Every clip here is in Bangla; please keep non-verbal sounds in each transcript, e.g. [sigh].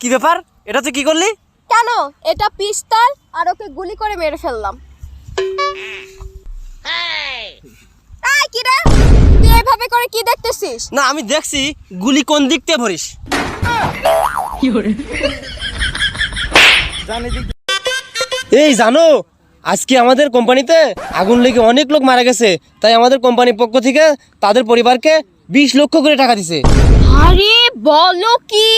কি ব্যাপার? এটা তুই কি করলি? কেন? এটা পিস্তল আর ওকে গুলি করে মেরে ফেললাম। এই, কি রে? তুই এভাবে করে কি দেখতেছিস? না আমি দেখছি গুলি কোন দিক ভরিস। এই জানো আজকে আমাদের কোম্পানিতে আগুন লেগে অনেক লোক মারা গেছে। তাই আমাদের কোম্পানির পক্ষ থেকে তাদের পরিবারকে বিশ লক্ষ করে টাকা দিছে। আরে বলো কি?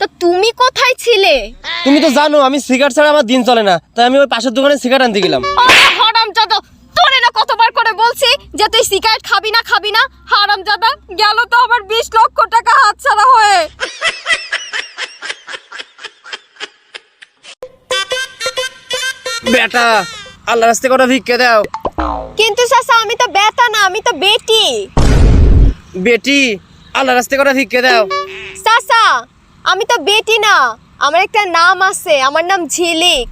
তো তুমি কোথায় ছিলে? তুমি তো জানো আমি সিগারেট ছাড়া আমার দিন চলে না। তাই আমি ওই পাশের দোকানে সিগারেট আনতে গেলাম। হারাম জাদা তোরে না কতবার করে বলছি যে তুই সিগারেট খাবি না খাবি না? হারাম জাদা গেল তো আমার বিশ লক্ষ টাকা হাতছাড়া হয়ে। বেটা আল্লাহ রাস্তে কটা ভিক্ষে দাও। কিন্তু চাচা আমি তো বেটা না আমি তো বেটি। বেটি? আল্লাহ রাস্তে কটা ভিক্ষে দাও। চাচা আমি তো বেটি না। আমার একটা নাম আছে আমার নাম ঝিলিক।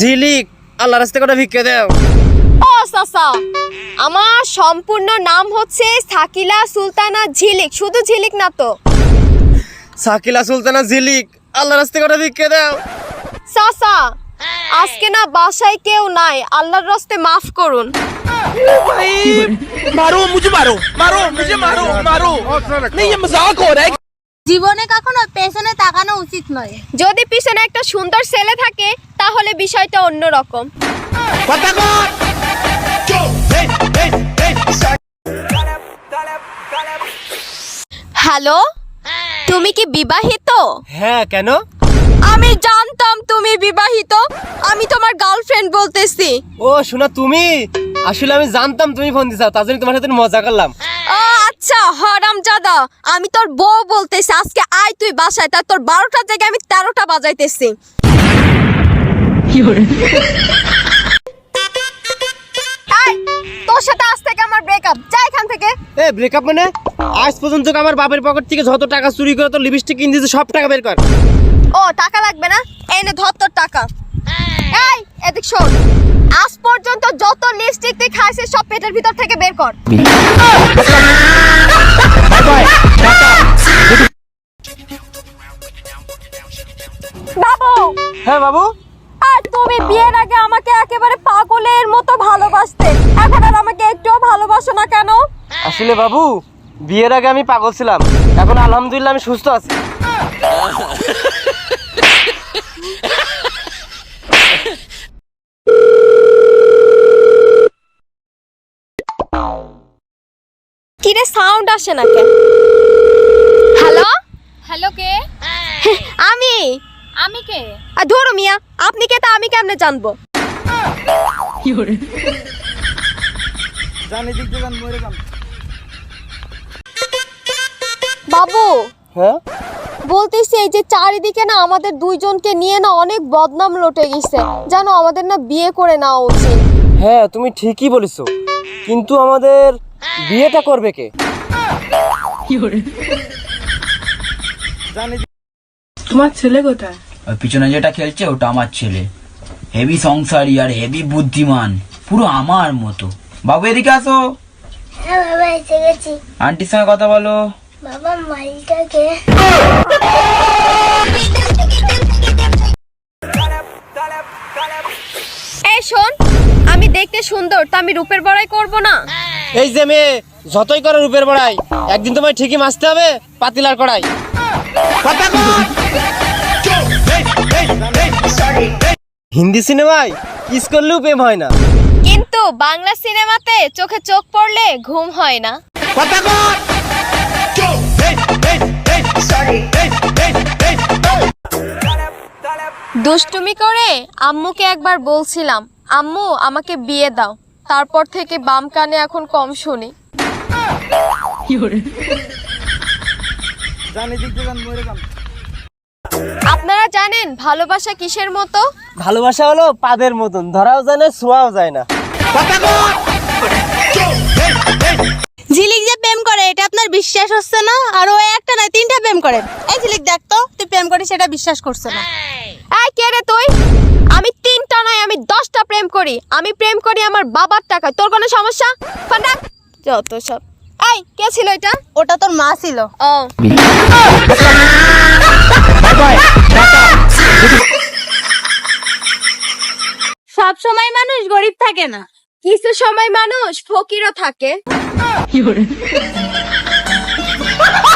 ঝিলিক আল্লাহ রাস্তে করে ভিক্ষে দাও। ও চাচা আমার সম্পূর্ণ নাম হচ্ছে সাকিলা সুলতানা ঝিলিক শুধু ঝিলিক না তো। সাকিলা সুলতানা ঝিলিক আল্লাহ রাস্তে কটা ভিক্ষে দাও। চাচা আজকে না বাসায় কেউ নাই আল্লাহর রস্তে মাফ করুন। मारो मुझे मारो मारो मुझे मारो मारो नहीं ये मजाक हो रहा है জীবনে কখনো পেছনে তাকানো উচিত নয় যদি পিছনে একটা সুন্দর ছেলে থাকে তাহলে বিষয়টা অন্যরকম হ্যালো তুমি কি বিবাহিত হ্যাঁ কেন আমি জানতাম তুমি বিবাহিত আমি তোমার গার্লফ্রেন্ড বলতেছি। ও শোনা তুমি? আসলে আমি জানতাম তুমি ফোন দিছাও তার জন্য তোমার সাথে মজা করলাম। ও আচ্ছা হরাম জাদা আমি তোর বউ বলতেছি আজকে আয় তুই বাসায় তার তোর বারোটার জায়গায় আমি তেরোটা বাজাইতেছি। তোর সাথে আজ থেকে আমার ব্রেকআপ যা এখান থেকে। এ ব্রেকআপ মানে? আজ পর্যন্ত আমার বাপের পকেট থেকে যত টাকা চুরি করে তো লিপস্টিক কিনে দিয়েছে সব টাকা বের কর। ও টাকা লাগবে না? এনে ধর তোর টাকা। এই এদিক শোন। আজ পর্যন্ত যত লিপস্টিক তুই খাইছিস সব পেটের ভিতর থেকে বের কর। বাবু! হ্যাঁ বাবু? আর তুমি বিয়ের আগে আমাকে একেবারে পাগলের মতো ভালোবাসতে। এখন আর আমাকে একটুও ভালোবাসো না কেন? আসলে বাবু বিয়ের আগে আমি পাগল ছিলাম। এখন আলহামদুলিল্লাহ আমি সুস্থ আছি কি রে সাউন্ড আসে না কে? হ্যালো হ্যালো কে? আমি। আমি কে? আর ধরো মিয়া আপনি কে তা আমি কেমনে জানব? বাবু। হ্যাঁ? বলতেছি এই যে চারিদিকে না আমাদের দুইজনকে নিয়ে না অনেক বদনাম লটে গেছে। জানো আমাদের না বিয়ে করে নেওয়া উচিত। হ্যাঁ তুমি ঠিকই বলেছ। কিন্তু আমাদের বিয়েটা করবে কে? তোমার ছেলে কোথায়? ওই পিছনে যেটা খেলছে ওটা আমার ছেলে। হেভি সংসারী আর হেভি বুদ্ধিমান পুরো আমার মতো। বাবু এদিকে আসো। হ্যাঁ আন্টির সঙ্গে কথা বলো। বাবা মালিটাকে এই শোন আমি দেখতে সুন্দর তা আমি রূপের বড়াই করব না। এই যে মেয়ে যতই করে রূপের বড়াই একদিন তোমায় ঠিকই মাসতে হবে পাতিলার কড়াই। হিন্দি সিনেমায় কিস করলেও প্রেম হয় না। কিন্তু বাংলা সিনেমাতে চোখে চোখ পড়লে ঘুম হয় না। দুষ্টুমি করে আম্মুকে একবার বলছিলাম আম্মু আমাকে বিয়ে দাও। তারপর থেকে বাম কানে এখন কম শুনি। আপনারা জানেন ভালোবাসা কিসের মতো? ভালোবাসা হলো পাদের মতন ধরাও যায় না ছোঁয়াও যায় না। ঝিলিক যে প্রেম করে এটা আপনার বিশ্বাস হচ্ছে না? আর ও একটা নয় তিনটা প্রেম করে। এই ঝিলিক দেখ তো তুই প্রেম করিস সেটা বিশ্বাস করছে না। এই কে রে তুই? আমি দশটা প্রেম করি আমি প্রেম করি আমার বাবার টাকায়। তোর কোনো সমস্যা? ফাটাক যত সব। এই কে ছিল এটা? ওটা তোর মা ছিল। ও। সব সময় মানুষ গরিব থাকে না। কিছু সময় মানুষ ফকিরও থাকে। কি [laughs]